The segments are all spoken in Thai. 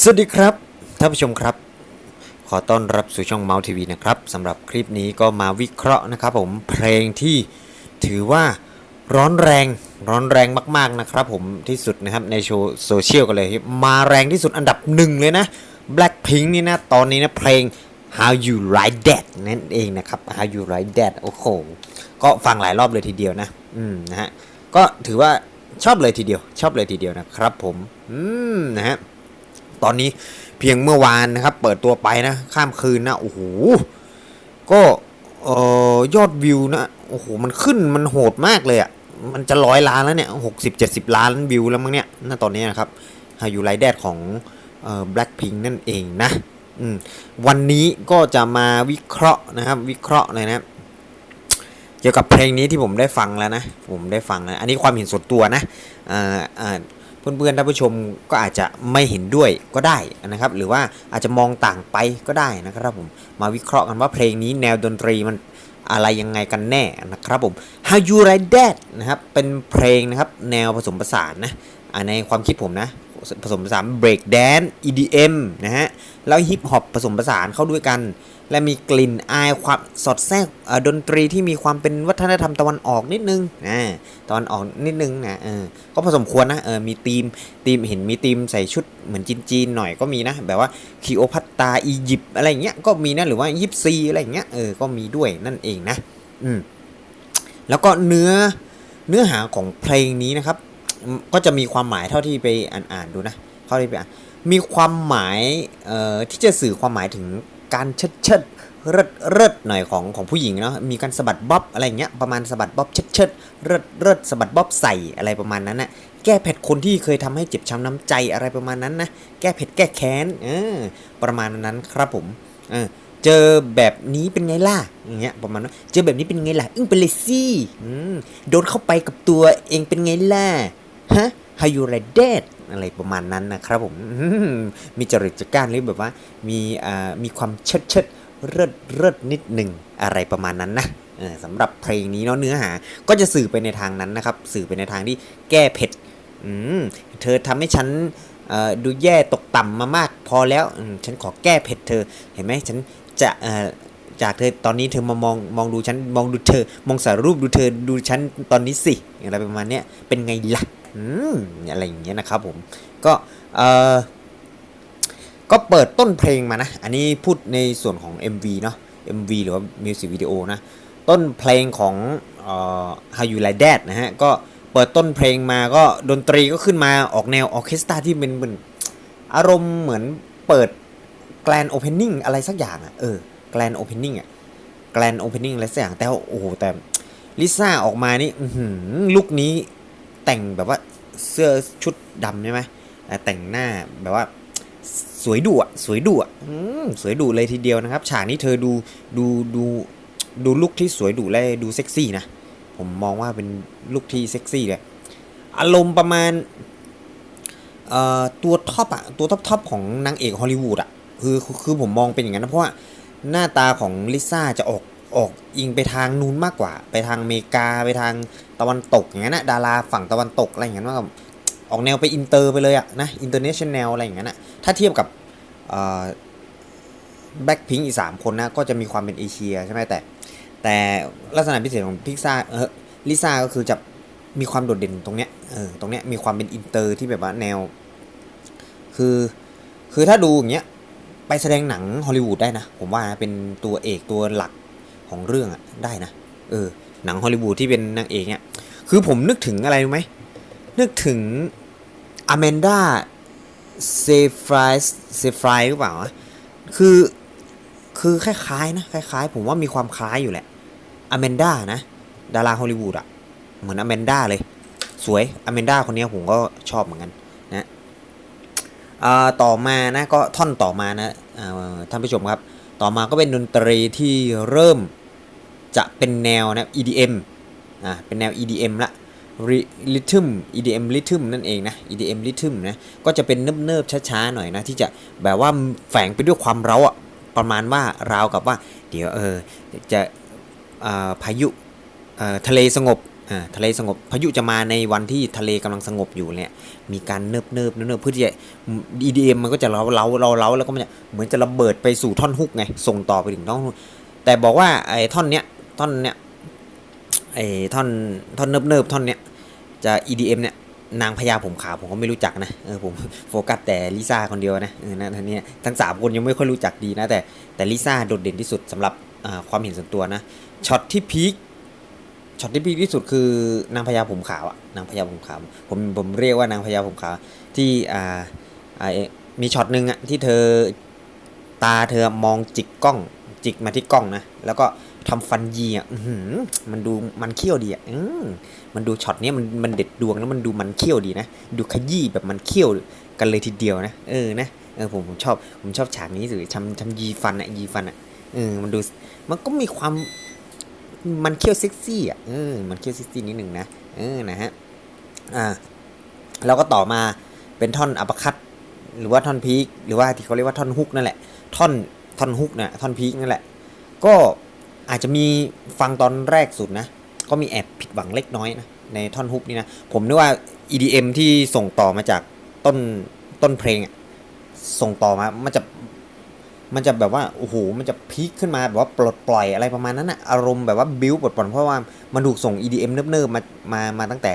สวัสดีครับท่านผู้ชมครับ ขอต้อนรับสู่ช่องเมาส์ทีวีนะครับสำหรับคลิปนี้ก็มาวิเคราะห์นะครับผมเพลงที่ถือว่าร้อนแรงร้อนแรงมากๆนะครับผมที่สุดนะครับในโชว์โซเชียลกันเลย มาแรงที่สุดอันดับหนึ่งเลยนะ Blackpink นี่นะตอนนี้นะเพลง How You Like That นั่นเองนะครับ How You Like That โอ้โหก็ฟังหลายรอบเลยทีเดียวนะ อืมนะฮะก็ถือว่าชอบเลยทีเดียว ชอบเลยทีเดียวนะครับผม อืมนะฮะ ตอนนี้เพียงเมื่อวานนะครับ เปิดตัวไปนะ ข้ามคืนนะโอ้โหก็เอ่อยอดวิวนะโอ้โหมันขึ้นมันโหดมากเลยอะ่ะมันจะร้อยล้านแล้วเนี่ยหกสิบเจ็ดสิบล้านวิวแล้วมั้งเนี่ยณตอนนี้นะครับฮายูไลแดดของเอ่อ Blackpink นั่นเองนะอืมวันนี้ก็จะมาวิเคราะห์นะครับ วิเคราะห์เลยนะเกี่ยวกับเพลงนี้ที่ผมได้ฟังแล้วนะ ผมได้ฟังแล้วอันนี้ความเห็นส่วนตัวนะอ่าอ่า เพื่อนๆท่านผู้ชมก็อาจจะไม่เห็นด้วยก็ได้นะครับ หรือว่าอาจจะมองต่างไปก็ได้นะครับผมมาวิเคราะห์กันว่าเพลงนี้แนวดนตรีมันอะไรยังไงกันแน่นะครับผม How You Like That นะครับเป็นเพลงนะครับแนวผสมผสานนะในความคิดผมนะผสมผสาน break dance EDM นะฮะแล้วฮิปฮอปผสมผสานเข้าด้วยกัน และมีกลิ่นอายความสอดแทรกดนตรีที่มีความเป็นวัฒนธรรมตะวันออกนิดนึงนะตะวันออกนิดนึงนะเออก็พอสมควรนะเออมีธีมธีมเห็นมีธีมใส่ชุดเหมือนจีนๆหน่อยก็มีนะ แบบว่าคีโอพัตตาอียิปต์อะไรเงี้ยก็มีนะหรือว่ายิปซีอะไรเงี้ยเออก็มีด้วยนั่นเองนะอืมแล้วก็เนื้อเนื้อหาของเพลงนี้นะครับ ก็จะมีความหมายเท่าที่ไปอ่านๆดูนะเท่าที่ไปอ่านมีความหมายเอ่อที่จะสื่อความหมายถึง การเชิดเชิดเริดเริดหน่อยของของผู้หญิงเนาะมีการสะบัดบ๊อบอะไรเงี้ยประมาณสะบัดบ๊อบเชิดเชิดเริดเริดสะบัดบ๊อบใส่อะไรประมาณนั้นนะแก้เผ็ดคนที่เคยทำให้เจ็บช้ำน้ำใจอะไรประมาณนั้นนะแก้เผ็ดแก้แค้นเออประมาณนั้นครับผมเออเจอแบบนี้เป็นไงล่ะอย่างเงี้ยประมาณนั้นเจอแบบนี้เป็นไงล่ะ อึ้งไปเลยสิอืมโดนเข้าไปกับตัวเองเป็นไงล่ะฮะ How you like that อะไรประมาณนั้นนะครับผมมีจริตจักานหรือแบบว่า มีมีความเชิดเชิดเริดเริดนิดหนึ่งอะไรประมาณนั้นนะสำหรับเพลงนี้เนาะเนื้อหา ก็จะสื่อไปในทางนั้นนะครับ สื่อไปในทางที่แก้เผ็ดเธอทำให้ฉันดูแย่ตกต่ำมามากพอแล้วฉันขอแก้เผ็ดเธอเห็นไหมฉันจะจากเธอตอนนี้เธอมามองมองดูฉันมองดูเธอ มองสารรูปดูเธอดูฉันตอนนี้สิอะไรประมาณเนี้ยเป็นไงล่ะ อะไรอย่างเงี้ยนะครับผมก็เออก็เปิดต้นเพลงมานะ อันนี้พูดในส่วนของ MV เนาะ MV หรือว่ามิวสิกวิดีโอนะ ต้นเพลงของเอ่อ How You Like That นะฮะ ก็เปิดต้นเพลงมาก็ดนตรีก็ขึ้นมาออกแนวออเคสตราที่เป็นเหมือนอารมณ์เหมือนเปิดแกลนโอเพนนิ่งอะไรสักอย่างอะ่ะ เออ แกลนโอเพนนิ่งอะ แกลนโอเพนนิ่งอะไรสักอย่าง แต่ว่าโอ้โหแต่ลิซ่าออกมานี่ลุคนี้ แต่งแบบว่าเสื้อชุดดำใช่ไหมแต่งหน้าแบบว่าสวยดุอะสวยดุอะอืมสวยดุเลยทีเดียวนะครับ ฉากนี้เธอดูดูดูดูลุคที่สวยดุและดูเซ็กซี่นะ ผมมองว่าเป็นลุคที่เซ็กซี่เลยอารมณ์ประมาณเอ่อตัวท็อปอะตัวท็อปท็อปของนางเอกฮอลลีวูดอะคือคือคือผมมองเป็นอย่างนั้นนะเพราะว่าหน้าตาของลิซ่าจะออกออกอิงไปทางนู้นมากกว่า ไปทางอเมริกาไปทาง ตะวันตกอย่างนั้นนะดาราฝั่งตะวันตกอะไรอย่างนั้นว่าออกแนวไปอินเตอร์ไปเลยอะนะอินเตอร์เนชั่นแนลอะไรอย่างนั้นนะถ้าเทียบกับแบ็คพิงอีกสามคนนะก็จะมีความเป็นเอเชียใช่ไหมแต่ แต่ลักษณะพิเศษของพิกซ่าเออลิซ่าก็คือจะมีความโดดเด่นตรงเนี้ยเออตรงเนี้ยมีความเป็นอินเตอร์ที่แบบว่าแนว คือคือถ้าดูอย่างเงี้ยไปแสดงหนังฮอลลีวูดได้นะ ผมว่านะเป็นตัวเอกตัวหลักของเรื่องอะได้นะ เออ หนังฮอลลีวูดที่เป็นนางเอกเนี่ยคือผมนึกถึงอะไรรู้ไหมนึกถึงอแมนดาเซฟรายเซฟรายหรือเปล่าคือคือคล้ายๆนะคล้ายๆ ผมว่ามีความคล้ายอยู่แหละอแมนดานะ ดาราฮอลลีวูดอะเหมือนอแมนดาเลย สวยอแมนดาคนนี้ผมก็ชอบเหมือนกันนะอ่าต่อมานะก็ท่อนต่อมานะอ่าท่านผู้ชมครับ ต่อมาก็เป็นดนตรีที่เริ่ม จะเป็นแนวนะ EDM อ่าเป็นแนว EDM ละ Rhythm EDM Rhythm นั่นเองนะ EDM Rhythm นะก็จะเป็นเนิบๆช้าๆหน่อยนะ ที่จะแบบว่าแฝงไปด้วยความเร้าอะประมาณว่าราวกับว่า เดี๋ยวเออจะอ่าพายุอ่าทะเลสงบอ่าทะเลสงบพายุจะมาในวันที่ทะเลกำลังสงบอยู่เนี่ยมีการเนิบเนิบเนิบเนิบเพื่อที่จะ EDM มันก็จะเล้าเล้าเล้าเล้าแล้วก็มันจะเหมือนจะระเบิดไปสู่ท่อนฮุกไงส่งต่อไปถึงท่อนฮุกแต่บอกว่าไอ้ท่อนเนี้ย ท่อนเนี้ยไอ้ท่อนท่อนเนิบเนิบท่อนเนี้ยจะ EDM เนี่ยนางพญาผมขาวผมก็ไม่รู้จักนะเออผมโฟกัสแต่ลิซ่าคนเดียวนะเออนะท่านนี้ทั้งสามคนยังไม่ค่อยรู้จักดีนะแต่แต่ลิซ่าโดดเด่นที่สุดสำหรับความเห็นส่วนตัวนะช็อตที่พีคช็อตที่พีคที่สุดคือนางพญาผมขาวอะนางพญาผมขาวผมผมเรียกว่านางพญาผมขาวที่อ่าอ่าเอ่อมีช็อตหนึ่งอะที่เธอตาเธอมองจิกกล้องจิกมาที่กล้องนะแล้วก็ ทำฟันยีอะมันดูมันเขี้ยวดีอะมันดูช็อตเนี้ยมันมันเด็ดดวงแล้วมันดูมันเขี้ยวดีนะ ดูขยี้แบบมันเขี้ยวกันเลยทีเดียวนะ เออนะ เออผมผมชอบผมชอบฉากนี้สุดทำทำยีฟันอะยีฟันอะ เออมันดูมันก็มีความมันเคี้ยวเซ็กซี่อะ เออ มันเคี้ยวเซ็กซี่นิดหนึ่งนะ เออ นะฮะ อ่า แล้วก็ต่อมาเป็นท่อนอัปคัตหรือว่าท่อนพีคหรือว่าที่เขาเรียกว่าท่อนฮุกนั่นแหละ ท่อนท่อนฮุกนะท่อนพีคนั่นแหละ ก็ อาจจะมีฟังตอนแรกสุดนะ ก็มีแอบผิดหวังเล็กน้อยนะ ในท่อนฮุกนี่นะ ผมนึกว่า EDM ที่ส่งต่อมาจากต้นต้นเพลงอะส่งต่อมา มันจะมันจะแบบว่าโอ้โหมันจะพีคขึ้นมาแบบว่าปลดปล่อยอะไรประมาณนั้นอะอารมณ์แบบว่าบิวปลดปล่อยเพราะว่ามันถูกส่ง EDM เนิบๆมามามาตั้งแต่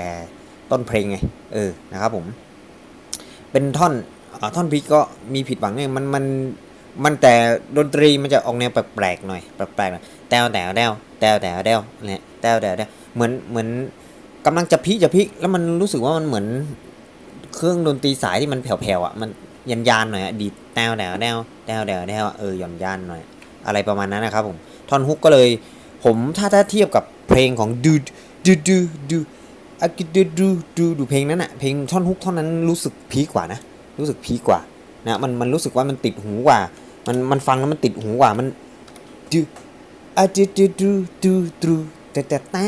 ต้นเพลงไงเออนะครับผม เป็นท่อนอท่อนพีคก็มีผิดหวังไงมันมัน มันแต่ดนตรีมันจะออกแนวแปลกๆหน่อยแปลกๆหน่อยแต้วแต้วแต้วแต้วแต้วแต้วเนี่ยแต้วแต้วแต้วเหมือนเหมือนกำลังจะพีคจะพีคแล้วมันรู้สึกว่ามันเหมือนเครื่องดนตรีสายที่มันแผ่วๆอะมันยันยานหน่อยอะดีดแต้วแต้วแต้วแต้วแต้วแต้วเออหย่อนยานหน่อย อะไรประมาณนั้นนะครับผมท่อนฮุกก็เลย ผมถ้าถ้าเทียบกับเพลงของดูดูดูดูอากิดูดูดูดูเพลงนั้นอะเพลงท่อนฮุกท่อนนั้นรู้สึกพีกว่านะ รู้สึกพีกว่านะมันมันรู้สึกว่ามันติดหูกว่า มันมันฟังแล้วมันติดหูกว่ามันดูอาดูดูดูดูดูแต่แต่แต่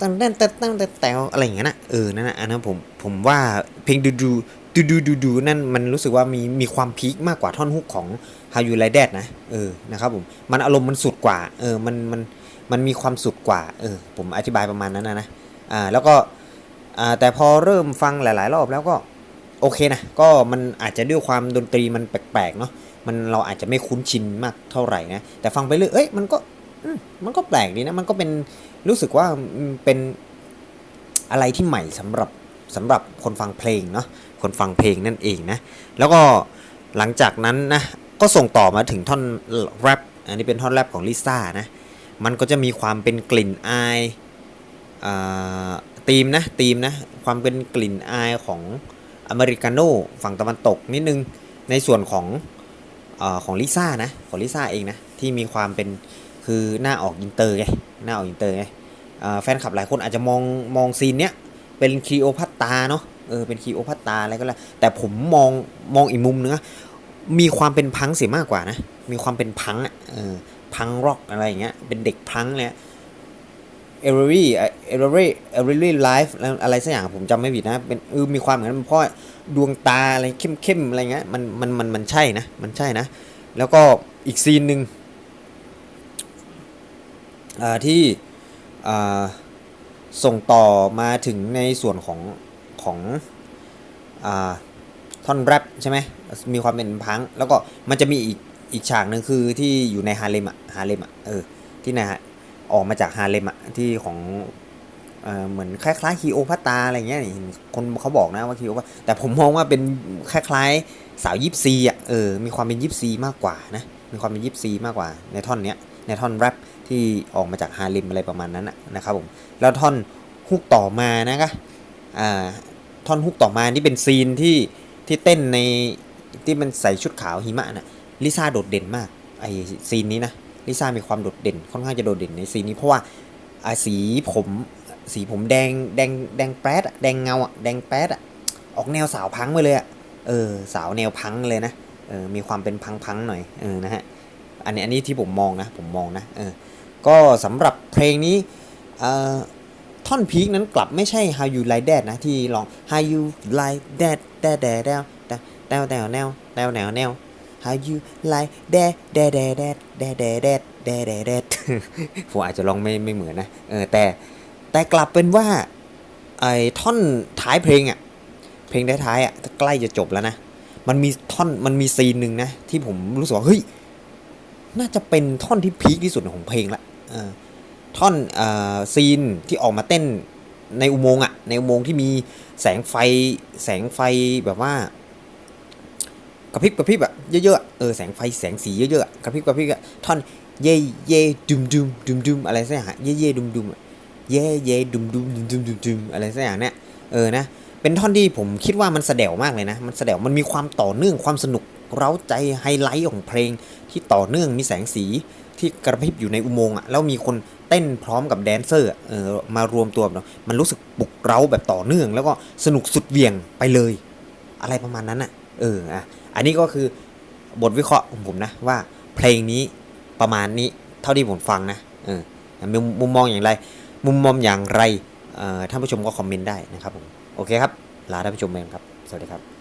ตั้งแต่แต่ตั้งแต่แต่อะไรอย่างเงี้ยนะเออนั่นนะอันนั้นผมผมว่าเพลงดูดูดูดูดูดูนั่นมันรู้สึกว่ามีมีความพีคมากกว่าท่อนฮุกของ How You Like That นะเออนะครับผมมันอารมณ์มันสุดกว่าเออมันมันมันมีความสุดกว่าเออผมอธิบายประมาณนั้นนะนะอ่าแล้วก็อ่าแต่พอเริ่มฟังหลาย ๆ รอบแล้วก็โอเคนะก็มันอาจจะด้วยความดนตรีมันแปลกๆเนาะ มันเราอาจจะไม่คุ้นชินมากเท่าไหร่นะ แต่ฟังไปเรื่อยเอ้ยมันก็มันก็แปลกดีนะ มันก็เป็นรู้สึกว่าเป็นอะไรที่ใหม่สำหรับสำหรับคนฟังเพลงเนาะคนฟังเพลงนั่นเองนะ แล้วก็หลังจากนั้นนะก็ส่งต่อมาถึงท่อนแรปอันนี้เป็นท่อนแรปของลิซ่านะ มันก็จะมีความเป็นกลิ่นอายอ่าธีมนะธีมนะความเป็นกลิ่นอายของอเมริกาโน่ฝั่งตะวันตกนิดนึงในส่วนของ ของลิซ่านะของลิซ่าเองนะที่มีความเป็นคือหน้าออกอินเตอร์ไงหน้าออกอินเตอร์ไงแฟนคลับหลายคนอาจจะมองมองซีนเนี้ยเป็นคีโอพัตตาเนาะเออเป็นคีโอพัตตาอะไรก็แล้วแต่ผมมองมองอีกมุมนึงนะมีความเป็นพังเสียมากกว่านะมีความเป็นพังอะเออพังร็อกอะไรอย่างเงี้ยเป็นเด็กพังเนี่ย เอเรรี่เอเรรี่เอเรรี่ไลฟ์อะไรสักอย่างผมจำไม่ผิดนะเป็นเออมีความเหมือนเพราะดวงตาอะไรเข้มๆอะไรเงี้ยมันมันมันมันใช่นะมันใช่นะ แล้วก็อีกซีนหนึ่งที่ส่งต่อมาถึงในส่วนของของอท่อนแรปใช่ไหมมีความเป็นพัง แล้วก็มันจะมีอีกอีกฉากหนึ่งคือที่อยู่ในฮาเลมอะฮาเลมอะเออที่นฮะ ออกมาจากฮาเลมอะที่ของเอ่อเหมือนคล้ายๆคีโอพัตาอะไรเงี้ยคนเขาบอกนะว่าคีโอพัตแต่ผมมองว่าเป็นคล้ายๆสาวยิปซีอะเออมีความเป็นยิปซีมากกว่านะมีความเป็นยิปซีมากกว่าในท่อนเนี้ยในท่อนแรปที่ออกมาจากฮาเลมอะไรประมาณนั้นนะครับผมแล้วท่อนฮุกต่อมานะคะอ่าท่อนฮุกต่อมานี่เป็นซีนที่ที่เต้นในที่มันใส่ชุดขาวหิมะน่ะลิซ่าโดดเด่นมากไอซีนนี้นะ ลิซ่ามีความโดดเด่น ค่อนข้างจะโดดเด่นในซีนนี้เพราะว่าอสีผมสีผมแดงแดงแดงแป๊ดแดงเงาอะแดงแป๊ดอะออกแนวสาวพังไปเลยอะเออสาวแนวพังเลยนะเออมีความเป็นพังพังหน่อยเออนะฮะอันนี้อันนี้ที่ผมมองนะผมมองนะเออก็สำหรับเพลงนี้เอ่อท่อนพีคนั้นกลับไม่ใช่ How You Like That นะที่ร้อง How You Like That แต่แต่แนวแต่แนวแนวแนวแนวแนวแนว How You Like That แดแดแดแดแดแดแดแดแดผมอาจจะร้องไม่ไม่เหมือนนะเออแต่แต่กลับเป็นว่าไอ้ท่อนท้ายเพลงอะเพลงท้ายๆอะใกล้จะจบแล้วนะ มันมีท่อนมันมีซีนหนึ่งนะ ที่ผมรู้สึกว่าเฮ้ยน่าจะเป็นท่อนที่พีคที่สุดของเพลงละท่อนเออซีนที่ออกมาเต้นในอุโมงค์อะในอุโมงค์ที่มีแสงไฟแสงไฟแบบว่า กระพริบกระพริบอะเยอะๆอะเออแสงไฟแสงสีเยอะๆอะกระพริบกระพริบอะท่อนเย่เย่ดุมดุมดุมดุมอะไรสักอย่างอะเย่เย่ดุมดุมอะเย่เย่ดุมดุมดุมดุมดุมดุมอะไรสักอย่างเนี้ยเออนะเป็นท่อนที่ผมคิดว่ามันแสดวมากเลยนะมันแสดวมันมีความต่อเนื่องความสนุกเร้าใจไฮไลท์ของเพลงที่ต่อเนื่องมีแสงสีที่กระพริบอยู่ในอุโมงค์อะแล้วมีคนเต้นพร้อมกับแดนเซอร์เออมารวมตัวแบบมันรู้สึกปลุกเร้าแบบต่อเนื่อง แล้วก็สนุกสุดเวียงไปเลย อะไรประมาณนั้นอะ เอออะอันนี้ก็คือบทวิเคราะห์ของผมนะว่าเพลงนี้ประมาณนี้เท่าที่ผมฟังนะเออมุมมองอย่างไร มุมมองอย่างไรเอ่อท่านผู้ชมก็คอมเมนต์ได้นะครับผมโอเคครับลาท่านผู้ชมไปก่อนครับ สวัสดีครับ